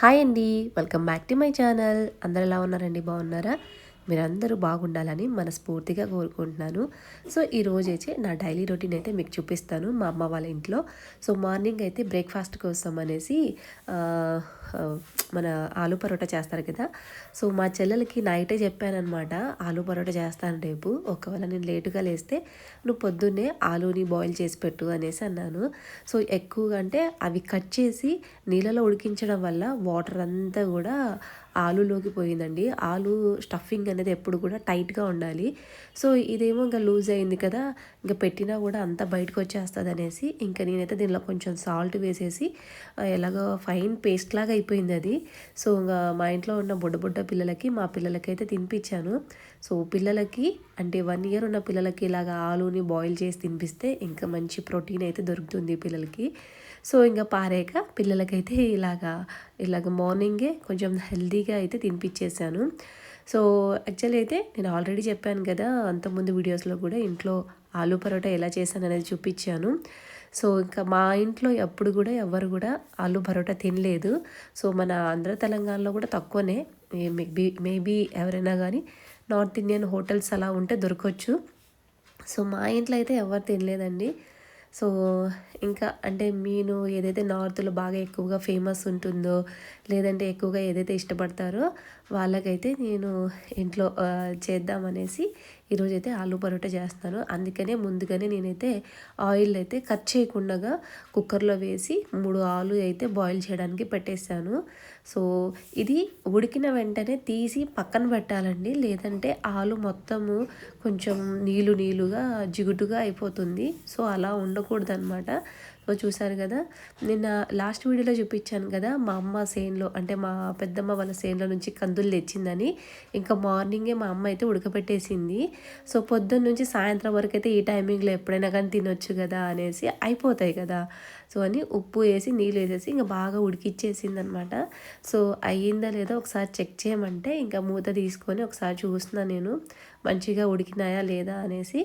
Hi అండి. Welcome back to my channel. అందరు ఎలా ఉన్నారండి? బాగున్నారా? మీరందరూ బాగుండాలని మనస్ఫూర్తిగా కోరుకుంటున్నాను. సో ఈ రోజైతే నా డైలీ రొటీన్ అయితే మీకు చూపిస్తాను. మా అమ్మ వాళ్ళ ఇంట్లో. సో మార్నింగ్ అయితే బ్రేక్ఫాస్ట్ కోసం అనేసి మన ఆలు పరోటా చేస్తారు కదా. సో మా చెల్లెలకి నైటే చెప్పానమాట ఆలు పరోటా చేస్తాను రేపు. ఒకవేళ నేను లేటుగా లేస్తే నువ్వు పొద్దున్నే ఆలూని బాయిల్ చేసి పెట్టు అనేసి అన్నాను. సో ఎక్కువగా అంటే అవి కట్ చేసి నీళ్ళలో ఉడికించడం వల్ల వాటర్ అంతా కూడా ఆలులోకి పోయిందండి. ఆలు స్టఫింగ్ అనేది ఎప్పుడు కూడా టైట్గా ఉండాలి. సో ఇదేమో ఇంకా లూజ్ అయింది కదా ఇంకా పెట్టినా కూడా అంతా బయటకు వచ్చేస్తుంది అనేసి ఇంకా నేనైతే దీనిలో కొంచెం సాల్ట్ వేసేసి ఎలాగో ఫైన్ పేస్ట్ లాగా అయిపోయింది అది. సో ఇంకా మా ఇంట్లో ఉన్న బుడ్డ బుడ్డ పిల్లలకి మా పిల్లలకి అయితే తినిపించాను సో పిల్లలకి అంటే వన్ ఇయర్ ఉన్న పిల్లలకి ఇలాగ ఆలుని బాయిల్ చేసి తినిపిస్తే ఇంకా మంచి ప్రోటీన్ అయితే దొరుకుతుంది పిల్లలకి. సో ఇంకా పారాక పిల్లలకైతే ఇలాగా ఇలాగ మార్నింగే కొంచెం హెల్తీగా అయితే తినిపించేసాను సో యాక్చువల్లీ అయితే నేను ఆల్రెడీ చెప్పాను కదా అంతకుముందు వీడియోస్లో కూడా ఇంట్లో ఆలు పరోటా ఎలా చేశాను అనేది చూపించాను సో ఇంకా మా ఇంట్లో ఎప్పుడు కూడా ఎవరు కూడా ఆలు పరోటా తినలేదు. సో మన ఆంధ్ర తెలంగాణలో కూడా తక్కువనే. మేబీ మేబీ ఎవరైనా కానీ నార్త్ ఇండియన్ హోటల్స్ అలా ఉంటే దొరకవచ్చు సో మా ఇంట్లో అయితే ఎవరు తినలేదండి. సో ఇంకా అంటే మీను ఏదైతే నార్త్లో బాగా ఎక్కువగా ఫేమస్ ఉంటుందో లేదంటే ఎక్కువగా ఏదైతే ఇష్టపడతారో వాళ్ళకైతే నేను ఇంట్లో చేద్దామనేసి ఈరోజు అయితే ఆలు పరోటా చేస్తాను. అందుకనే ముందుగానే నేనైతే ఆయిల్ అయితే కట్ చేయకుండా కుక్కర్లో వేసి మూడు ఆలు అయితే బాయిల్ చేయడానికి పెట్టేశాను. సో ఇది ఉడికిన వెంటనే తీసి పక్కన పెట్టాలండి. లేదంటే ఆలు మొత్తము కొంచెం నీళ్ళు నీళ్ళుగా జిగుటుగా అయిపోతుంది. సో అలా ఉండకూడదు అనమాట సో చూశారు కదా? నిన్న లాస్ట్ వీడియోలో చూపించాను కదా మా అమ్మ సేన్లో అంటే మా పెద్దమ్మ వాళ్ళ సేన్లో నుంచి కందులు తెచ్చిందని. ఇంకా మార్నింగే మా అమ్మ అయితే ఉడకబెట్టేసింది. సో పొద్దున్న నుంచి సాయంత్రం వరకు అయితే ఈ టైమింగ్లో ఎప్పుడైనా కానీ తినొచ్చు కదా అనేసి అయిపోతాయి కదా. సో అని ఉప్పు వేసి నీళ్ళు వేసేసి ఇంకా బాగా ఉడికిచ్చేసింది అనమాట సో అయ్యిందా లేదో ఒకసారి చెక్ చేయమంటే ఇంకా మూత తీసుకొని ఒకసారి చూస్తున్నా నేను. మంచిగా ఉడికినాయా లేదా అనేసి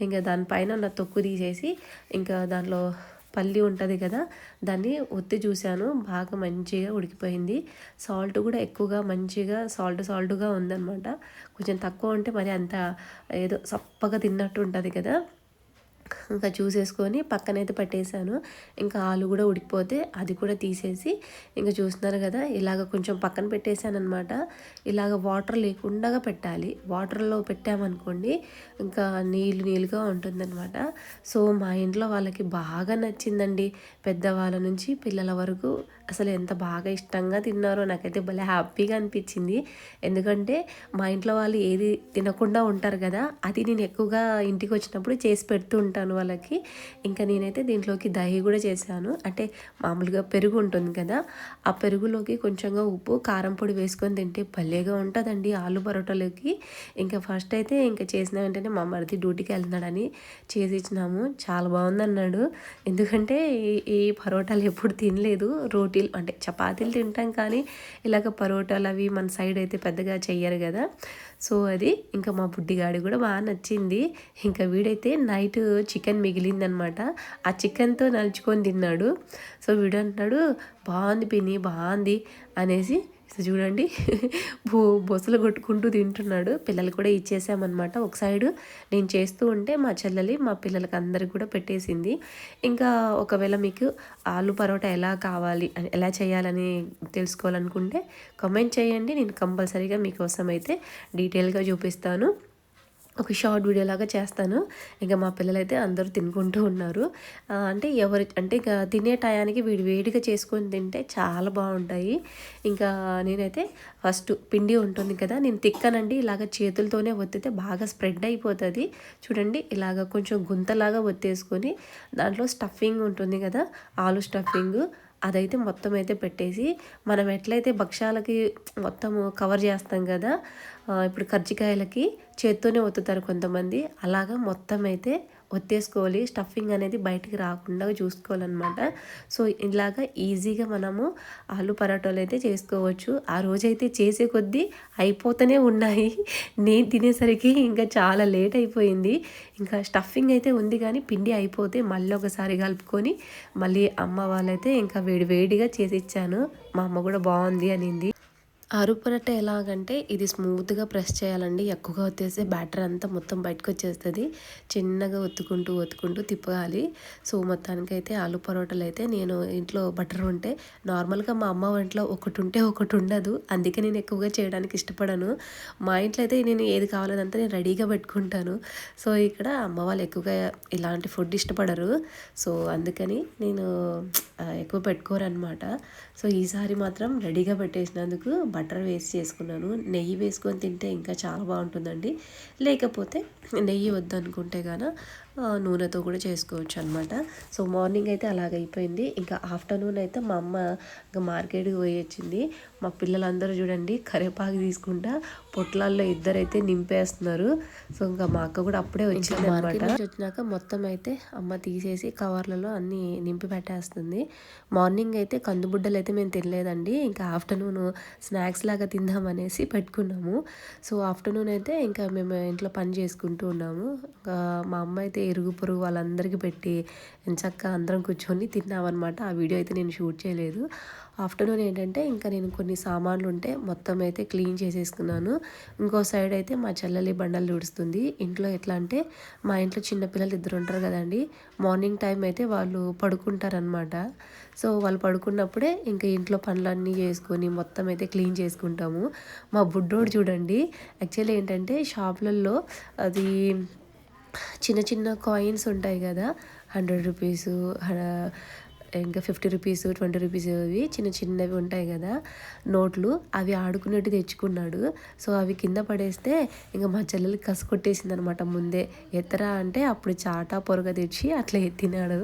ఇంకా దానిపైన ఉన్న తొక్కు తీసేసి ఇంకా దాంట్లో పల్లి ఉంటుంది కదా దాన్ని ఒత్తి చూశాను బాగా మంచిగా ఉడికిపోయింది. సాల్ట్ కూడా ఎక్కువగా మంచిగా సాల్ట్ సాల్ట్గా ఉందన్నమాట. కొంచెం తక్కువ ఉంటే మరి అంత ఏదో సప్పగా తిన్నట్టు ఉంటుంది కదా. ఇంకా చూసేసుకొని పక్కనైతే పట్టేశాను ఇంకా ఆలు కూడా ఉడికిపోతే అది కూడా తీసేసి ఇంకా చూస్తున్నారు కదా ఇలాగ కొంచెం పక్కన పెట్టేశాను అనమాట ఇలాగ వాటర్ లేకుండా పెట్టాలి. వాటర్లో పెట్టామనుకోండి ఇంకా నీళ్ళు నీళ్ళుగా ఉంటుందన్నమాట. సో మా ఇంట్లో వాళ్ళకి బాగా నచ్చిందండి. పెద్దవాళ్ళ నుంచి పిల్లల వరకు అసలు ఎంత బాగా ఇష్టంగా తిన్నారో నాకైతే భలే హ్యాపీగా అనిపించింది. ఎందుకంటే మా ఇంట్లో వాళ్ళు ఏది తినకుండా ఉంటారు కదా అది నేను ఎక్కువగా ఇంటికి వచ్చినప్పుడు చేసి పెడుతూ ఉంటాను. వాళ్ళకి. ఇంకా నేనైతే దీంట్లోకి దహి కూడా చేశాను. అంటే మామూలుగా పెరుగు ఉంటుంది కదా ఆ పెరుగులోకి కొంచెంగా ఉప్పు కారం పొడి వేసుకొని తింటే భలేగా ఉంటుందండి ఆలు పరోటాలోకి. ఇంకా ఫస్ట్ అయితే ఇంకా చేసిన వెంటనే మా మరిది డ్యూటీకి వెళ్తున్నాడని చేసి ఇచ్చినాము. చాలా బాగుందన్నాడు. ఎందుకంటే ఈ- ఈ పరోటాలు ఎప్పుడు తినలేదు. రోటీలు అంటే చపాతీలు తింటాం కానీ ఇలాగ పరోటాలు అవి మన సైడ్ అయితే పెద్దగా చెయ్యరు కదా. సో అది ఇంకా మా బుడ్డిగాడి కూడా బాగా నచ్చింది. ఇంకా వీడైతే నైట్ చికెన్ మిగిలిందనమాట. ఆ చికెన్తో నలుచుకొని తిన్నాడు. సో వీడు అంటున్నాడు బాగుంది పిన్ని బాగుంది అనేసి సో చూడండి బో బొసలు కొట్టుకుంటూ తింటున్నాడు. పిల్లలు కూడా ఇచ్చేసామన్నమాట. ఒక సైడ్ నేను చేస్తూ ఉంటే మా చెల్లెలి మా పిల్లలకి అందరికి కూడా పెట్టేసింది. ఇంకా ఒకవేళ మీకు ఆలు పరోటా ఎలా కావాలి అని ఎలా చేయాలని తెలుసుకోవాలనుకుంటే కామెంట్ చేయండి. నేను కంపల్సరీగా మీకోసం అయితే డీటెయిల్గా చూపిస్తాను. ఒక షార్ట్ వీడియో లాగా చేస్తాను. ఇంకా మా పిల్లలైతే అందరూ తినుకుంటూ ఉన్నారు. అంటే ఎవరి అంటే ఇంకా తినే టయానికి వీడి వేడిగా చేసుకొని తింటే చాలా బాగుంటాయి. ఇంకా నేనైతే ఫస్ట్ పిండి ఉంటుంది కదా నేను తిక్కనండి. ఇలాగ చేతులతోనే ఒత్తితే బాగా స్ప్రెడ్ అయిపోతుంది. చూడండి ఇలాగ కొంచెం గుంతలాగా ఒత్తేసుకొని దాంట్లో స్టఫింగ్ ఉంటుంది కదా ఆలు స్టఫింగ్ అదైతే మొత్తం అయితే పెట్టేసి మనం ఎట్లయితే భక్ష్యాలకి మొత్తం కవర్ చేస్తాం కదా ఇప్పుడు కజ్జికాయలకి చేత్తోనే ఒత్తుతారు కొంతమంది. అలాగా మొత్తం అయితే ఒత్తేసుకోవాలి. స్టఫింగ్ అనేది బయటికి రాకుండా చూసుకోవాలన్నమాట. సో ఇలాగా ఈజీగా మనము ఆలు పరాటాలు అయితే చేసుకోవచ్చు. ఆ రోజైతే చేసే కొద్దీ అయిపోతూనే ఉన్నాయి. నేను తినేసరికి ఇంకా చాలా లేట్ అయిపోయింది. ఇంకా స్టఫింగ్ అయితే ఉంది కానీ పిండి అయిపోతే మళ్ళీ ఒకసారి కలుపుకొని మళ్ళీ అమ్మ వాళ్ళైతే ఇంకా వేడి వేడిగా చేసి ఇచ్చాను. మా అమ్మ కూడా బాగుంది అనింది. అరుపరట్ట ఎలాగంటే ఇది స్మూత్గా ప్రెస్ చేయాలండి. ఎక్కువగా వచ్చేస్తే బ్యాటర్ అంతా మొత్తం బయటకు వచ్చేస్తుంది చిన్నగా ఒత్తుకుంటూ ఒత్తుకుంటూ తిప్పాలి. సో మొత్తానికి అయితే ఆలు పరోటాలు అయితే నేను ఇంట్లో బటర్ ఉంటే నార్మల్గా మా అమ్మ ఇంట్లో ఒకటి ఉంటే ఒకటి ఉండదు అందుకే నేను ఎక్కువగా చేయడానికి ఇష్టపడను. మా ఇంట్లో అయితే నేను ఏది కావాలనంతా నేను రెడీగా పెట్టుకుంటాను. సో ఇక్కడ అమ్మ వాళ్ళు ఎక్కువగా ఇలాంటి ఫుడ్ ఇష్టపడరు. సో అందుకని నేను ఎక్కువ పెట్టుకోరనమాట సో ఈసారి మాత్రం రెడీగా పెట్టేసినందుకు బటర్ వేసి చేసుకున్నాను. నెయ్యి వేసుకొని తింటే ఇంకా చాలా బాగుంటుందండి. లేకపోతే నెయ్యి వద్దనుకుంటే గాన నూనెతో కూడా చేసుకోవచ్చు అనమాట సో మార్నింగ్ అయితే అలాగైపోయింది. ఇంకా ఆఫ్టర్నూన్ అయితే మా అమ్మ ఇంకా మార్కెట్కి పోయి వచ్చింది మా పిల్లలందరూ చూడండి కరివేపాకు తీసుకుంటా పొట్లాల్లో ఇద్దరైతే నింపేస్తున్నారు. సో ఇంకా మా అక్క కూడా అప్పుడే వచ్చింది అనమాట వచ్చినాక మొత్తం అయితే అమ్మ తీసేసి కవర్లలో అన్ని నింపి పెట్టేస్తుంది. మార్నింగ్ అయితే కందుబుడ్డలు అయితే మేము తినలేదండి. ఇంకా ఆఫ్టర్నూన్ స్నాక్స్ లాగా తిందామనేసి పెట్టుకున్నాము. సో ఆఫ్టర్నూన్ అయితే ఇంకా మేము ఇంట్లో పని చేసుకుంటూ ఉన్నాము. ఇంకా మా అమ్మ అయితే ఇరుగు పొరుగు వాళ్ళందరికీ పెట్టి చక్కగా అందరం కూర్చొని తిన్నామన్నమాట. ఆ వీడియో అయితే నేను షూట్ చేయలేదు. ఆఫ్టర్నూన్ ఏంటంటే ఇంకా నేను కొన్ని సామాన్లు ఉంటే మొత్తం అయితే క్లీన్ చేసేసుకున్నాను. ఇంకో సైడ్ అయితే మా చెల్లెలి బండలు ఊడుస్తుంది ఇంట్లో ఎట్లా అంటే మా ఇంట్లో చిన్నపిల్లలు ఇద్దరు ఉంటారు కదండి మార్నింగ్ టైం అయితే వాళ్ళు పడుకుంటారనమాట సో వాళ్ళు పడుకున్నప్పుడే ఇంకా ఇంట్లో పనులన్నీ చేసుకొని మొత్తం అయితే క్లీన్ చేసుకుంటాము. మా బుడ్డోడు చూడండి యాక్చువల్లీ ఏంటంటే షాపులలో అది చిన్న చిన్న కాయిన్స్ ఉంటాయి కదా. హండ్రెడ్ రూపీస్ ఇంకా ఫిఫ్టీ రూపీస్ ట్వంటీ రూపీస్ అవి చిన్న చిన్నవి ఉంటాయి కదా. నోట్లు అవి ఆడుకున్నట్టు తెచ్చుకున్నాడు. సో అవి కింద పడేస్తే ఇంకా మా చెల్లెలు కసుకొట్టేసింది అనమాట ముందే. ఎత్తరా అంటే అప్పుడు చాటా పొరగ తెచ్చి అట్లా ఎత్తినాడు.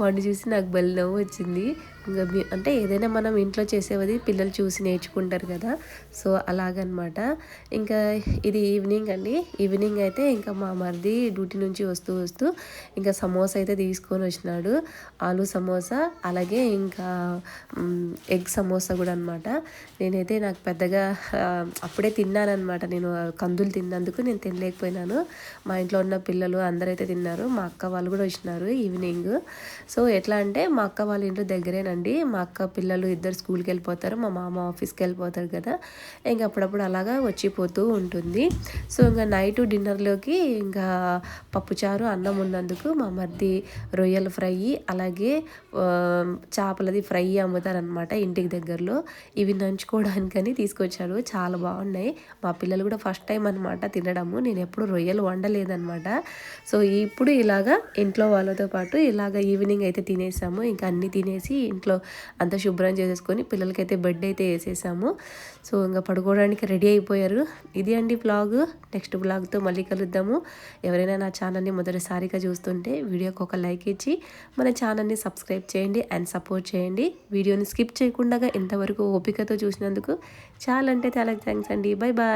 వాడిని చూసి నాకు బలి నవ్వు వచ్చింది. అంటే ఏదైనా మనం ఇంట్లో చేసేవది పిల్లలు చూసి నేర్చుకుంటారు కదా. సో అలాగనమాట. ఇంకా ఇది ఈవినింగ్ అండి. ఈవినింగ్ అయితే ఇంకా మా మరిది డ్యూటీ నుంచి వస్తూ వస్తూ ఇంకా సమోసా అయితే తీసుకొని వచ్చినాడు. ఆలు సమోసా అలాగే ఇంకా ఎగ్ సమోసా కూడా అనమాట. నేనైతే నాకు పెద్దగా అప్పుడే తిన్నానమాట నేను కందులు తిన్నందుకు నేను తినలేకపోయినాను. మా ఇంట్లో ఉన్న పిల్లలు అందరైతే తిన్నారు. మా అక్క వాళ్ళు కూడా వచ్చినారు ఈవినింగ్. సో ఎట్లా అంటే మా అక్క వాళ్ళ ఇంట్లో దగ్గరేనా అండి. మా అక్క పిల్లలు ఇద్దరు స్కూల్కి వెళ్ళిపోతారు. మా మామ ఆఫీస్కి వెళ్ళిపోతారు కదా. ఇంకా అప్పుడప్పుడు అలాగా వచ్చిపోతూ ఉంటుంది. సో ఇంకా నైట్ డిన్నర్లోకి ఇంకా పప్పుచారు అన్నం ఉన్నందుకు మా మరిది రొయ్యల ఫ్రై అలాగే చేపలది ఫ్రై అమ్ముతారనమాట ఇంటికి దగ్గరలో. ఇవి నంచుకోవడానికని తీసుకొచ్చాడు చాలా బాగున్నాయి. మా పిల్లలు కూడా ఫస్ట్ టైం అనమాట తినడము. నేను ఎప్పుడు రొయ్యలు వండలేదనమాట సో ఇప్పుడు ఇలాగా ఇంట్లో వాళ్ళతో పాటు ఇలాగ ఈవినింగ్ అయితే తినేసాము. ఇంకా అన్నీ తినేసి ఇంట్లో అంతా శుభ్రం చేసేసుకొని పిల్లలకైతే బెడ్ అయితే వేసేసాము. సో ఇంకా పడుకోవడానికి రెడీ అయిపోయారు. ఇది అండి బ్లాగ్ నెక్స్ట్ బ్లాగ్తో మళ్ళీ కలుద్దాము. ఎవరైనా నా ఛానల్ని మొదటిసారిగా చూస్తుంటే వీడియోకి ఒక లైక్ ఇచ్చి మన ఛానల్ని సబ్స్క్రైబ్ చేయండి అండ్ సపోర్ట్ చేయండి. వీడియోని స్కిప్ చేయకుండా ఇంతవరకు ఓపికతో చూసినందుకు చాలా అంటే చాలా థ్యాంక్స్ అండి. Bye bye